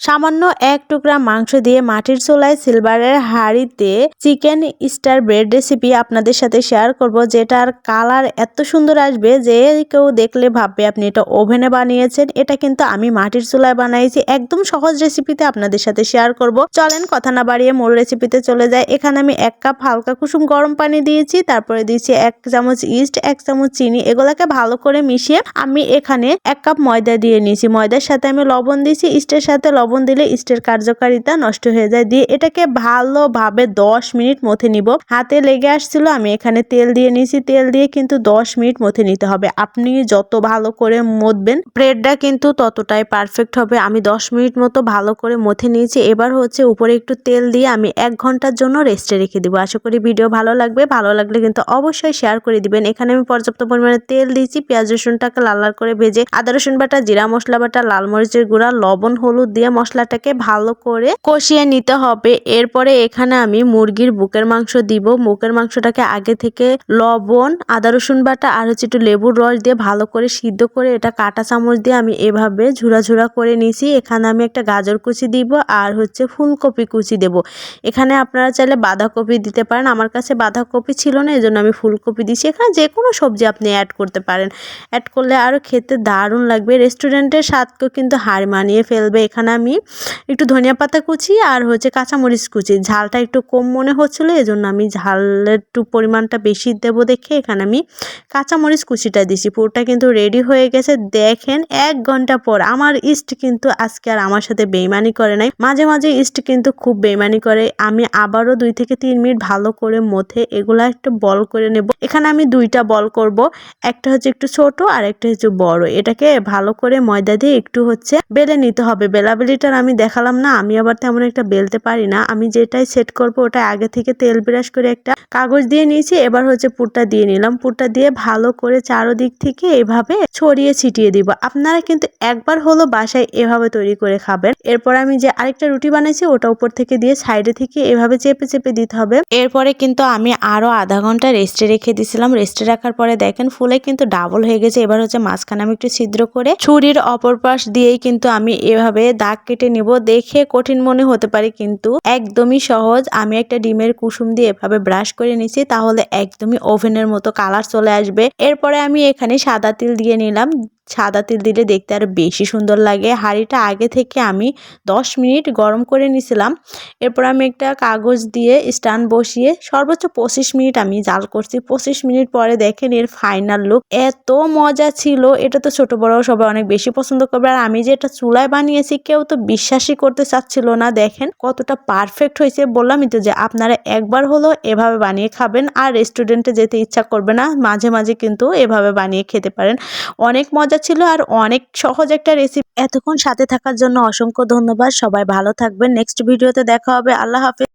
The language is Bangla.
সামান্য এক টুকরা মাংস দিয়ে মাটির চুলায় সিলভারের হাঁড়িতে চিকেন স্টার ব্রেড রেসিপি আপনাদের সাথে শেয়ার করব, যেটার কালার এত সুন্দর আসবে যে কেউ দেখলে ভাববে আপনি এটা ওভেনে বানিয়েছেন। এটা কিন্তু আমি মাটির চুলায় বানাইছি। একদম সহজ রেসিপিতে আপনাদের সাথে শেয়ার করব। চলেন কথা না বাড়িয়ে মূল রেসিপিতে চলে যায় এখানে আমি এক কাপ হালকা কুসুম গরম পানি দিয়েছি, তারপরে দিয়েছি এক চামচ ইস্ট এক চামচ চিনি, এগুলাকে ভালো করে মিশিয়ে আমি এখানে এক কাপ ময়দা দিয়ে নিয়েছি। ময়দার সাথে আমি লবণ দিয়েছি ইস্টের সাথে লবণ দিলে ইস্টের কার্যকারিতা নষ্ট হয়ে যায়। দিয়ে এটাকে ভালোভাবে দশ মিনিট মথে নিব। হাতে লেগে আসছিল, আমি এখানে তেল দিয়ে নিয়েছি। তেল দিয়ে কিন্তু দশ মিনিট মথে নিতে হবে। আপনি যত ভালো করে মথবেন ব্রেডটা কিন্তু ততটাই পারফেক্ট হবে। আমি দশ মিনিট মতো ভালো করে মথে নিয়েছি। এবার হচ্ছে উপরে একটু তেল দিয়ে আমি এক ঘণ্টার জন্য রেস্টে রেখে দিব। আশা করি ভিডিও ভালো লাগবে। ভালো লাগলে কিন্তু অবশ্যই শেয়ার করে দিবেন। এখানে আমি পর্যাপ্ত পরিমাণে তেল দিয়েছি। পেঁয়াজ রসুনটাকে লাল লাল করে ভেজে, আদা রসুন বাটা, জিরা মশলা বাটা, লাল মরিচের গুঁড়া, লবণ, হলুদ দিয়ে মশলাটাকে ভালো করে কষিয়ে নিতে হবে। এরপরে এখানে আমি মুরগির বুকের মাংস দিব। বুকের মাংসটাকে আগে থেকে লবণ, আদা, রসুন বাটা আর হচ্ছে একটু লেবুর রস দিয়ে ভালো করে সিদ্ধ করে এটা কাটা চামচ দিয়ে আমি এভাবে ঝুরা ঝুরা করে নিছি। এখানে আমি একটা গাজর কুচি দিব আর হচ্ছে ফুলকপি কুচি দেব। এখানে আপনারা চাইলে বাঁধাকপি দিতে পারেন। আমার কাছে বাঁধাকপি ছিল না, এজন্য আমি ফুলকপি দিছি। এখানে যে কোনো সবজি আপনি অ্যাড করতে পারেন। অ্যাড করলে আরও খেতে দারুণ লাগবে। রেস্টুরেন্টের স্বাদকেও কিন্তু হার মানিয়ে ফেলবে। এখানে আমি একটু ধনিয়া পাতা কুচি আর হচ্ছে কাঁচামরিচ কুচি। ঝালটা একটু কম মনে হচ্ছিল, এজন্য আমি ঝালের একটু পরিমাণটা বেশি দেব দেখে এখানে আমি কাঁচামরিচ কুচিটা দিছি পুরোটা কিন্তু রেডি হয়ে গেছে। দেখেন, এক ঘণ্টা পর আমার ইস্ট কিন্তু আজকে আর আমার সাথে বেইমানি করে নাই। মাঝে মাঝে ইস্ট কিন্তু খুব বেইমানি করে। আমি আবারও দুই থেকে তিন মিনিট ভালো করে মথে এগুলা একটু বল করে নেব। এখানে আমি দুইটা বল করব। একটা হচ্ছে একটু ছোট আর একটা হচ্ছে বড়। এটাকে ভালো করে ময়দা দিয়ে একটু হচ্ছে বেলে নিতে হবে। বেলাবেলিটার আমি দেখালাম না, আমি আবার তেমন একটা বেলতে পারি না। আমি যেটাই সেট করব ওটা আগে থেকে তেল ব্রাশ করে একটা কাগজ দিয়ে নিয়েছি, এবার হচ্ছে পুরটা দিয়ে নিলাম। পুরটা দিয়ে ভালো করে চারোদিক থেকে এভাবে ছড়িয়ে ছিটিয়ে দিব। আপনারা কিন্তু একবার হলো বাসায় এভাবে তৈরি করে খাবেন। এরপর আমি যে আরেকটা রুটি বানাইছি, ওটা উপর থেকে দিয়ে সাইডে থেকে এভাবে চেপে চেপে দিতে হবে। এরপরে কিন্তু আমি আরও আধা ঘণ্টা রেস্টে রেখে দিছিলাম। রেস্টে রাখার পরে দেখেন ফুলে কিন্তু ডাবল হয়ে গেছে। এবার হচ্ছে মাঝখানে আমি একটু ছিদ্র করে ছুরির অপর পাশ দিয়েই কিন্তু আমি এভাবে দাগ কেটে নিব, দেখে কঠিন মনে হতে পারে, কিন্তু একদমই সহজ। আমি একটা ডিমের কুসুম দিয়ে এভাবে ব্রাশ করে নিছি, তাহলে একদমই ওভেনের মতো কালার চলে আসবে। এরপরে আমি এখানে সাদা তিল দিয়ে নিলাম। সাদা তিল দিলে দেখতে আরও বেশি সুন্দর লাগে। হাঁড়িটা আগে থেকে আমি দশ মিনিট গরম করে নিছিলাম। এরপর আমি একটা কাগজ দিয়ে স্ট্যান্ড বসিয়ে সর্বোচ্চ পঁচিশ মিনিট আমি জাল করছি। পঁচিশ মিনিট পরে দেখেন এর ফাইনাল লুক। এত মজা ছিল। এটা তো ছোট বড় সবাই অনেক বেশি পছন্দ করবে। আর আমি যে এটা চুলায় বানিয়েছি, কেউ তো বিশ্বাসই করতে চাচ্ছিল না। দেখেন কতটা পারফেক্ট হয়েছে। বললামই তো যে আপনারা একবার হলো এভাবে বানিয়ে খাবেন। আর রেস্টুরেন্টে যেতে ইচ্ছা করবে না। মাঝে মাঝে কিন্তু এভাবে বানিয়ে খেতে পারেন। অনেক মজা ছিল আর অনেক সহজ একটা রেসিপি এতক্ষণ সাথে থাকার জন্য অসংখ্য ধন্যবাদ। সবাই ভালো থাকবেন। নেক্সট ভিডিওতে দেখা হবে। আল্লাহ হাফিজ।